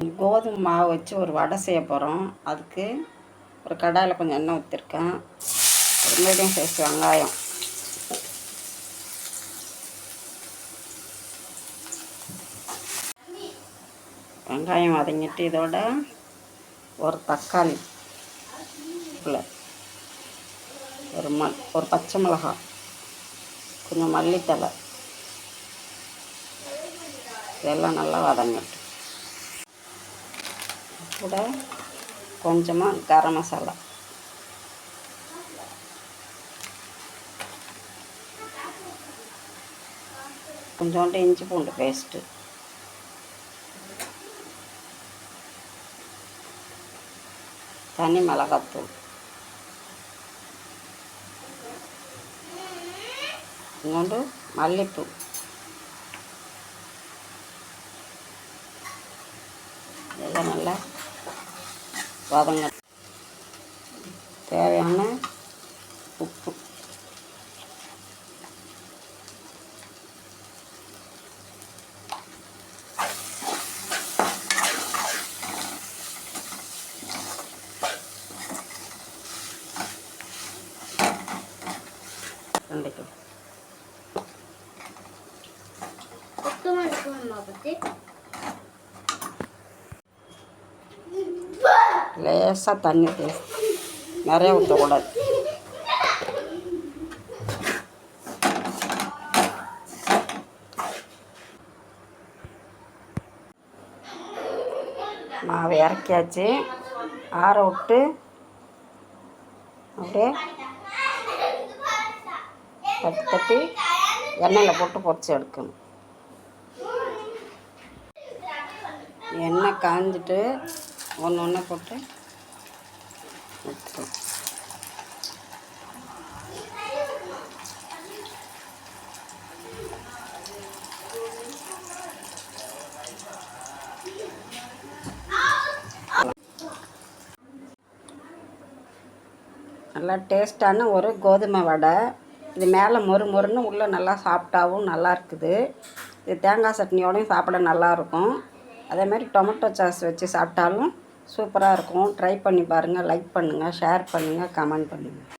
கோதுமை மாவு வச்சு ஒரு வடை செய்ய போகிறோம் அதுக்கு ஒரு கடாயில் கொஞ்சம் எண்ணெய் ஊற்றிருக்கேன் ஒரு மீடியம் சைஸ் வெங்காயம். வெங்காயம் வதங்கிட்டு இதோட ஒரு தக்காளி உள்ள ஒரு ம ஒரு பச்சை மிளகாய் கொஞ்சம் மல்லித்தலை. இதெல்லாம் நல்லா வதங்கட்டும். ఇప్పుడు కొంచెము గరం మసాలా. కొంచెం అంటే ఇంచి పూండు పేస్ట్. కానీ మిలగత్తు ఇంకొండు మల్లెపూ. நல்லா வதங்க தேவையான உப்பு. ரெண்டுக்கும் லேசாக தண்ணி ஊற்றி நிறைய ஊற்றக்கூடாது மாவு இறக்கியாச்சு. ஆற விட்டு அப்படியே தட்டி தட்டி எண்ணெயில் போட்டு பொறிச்சு எடுக்கணும். எண்ணெய் காஞ்சிட்டு ஒன்று ஒன்று போட்டு எடுத்துக்கலாம் நல்லா டேஸ்ட்டான ஒரு கோதுமை வடை. இது மேலே மொறு மொறுன்னு உள்ளே நல்லா சாப்பிட்டாவும் நல்லா இருக்குது. இது தேங்காய் சட்னியோடையும் சாப்பிட நல்லாயிருக்கும் அதே மாதிரி டொமேட்டோ சாஸ் வச்சு சாப்பிட்டாலும் சூப்பராக இருக்கும். ட்ரை பண்ணி பாருங்கள் லைக் பண்ணுங்கள் ஷேர் பண்ணுங்கள் கமெண்ட் பண்ணுங்கள்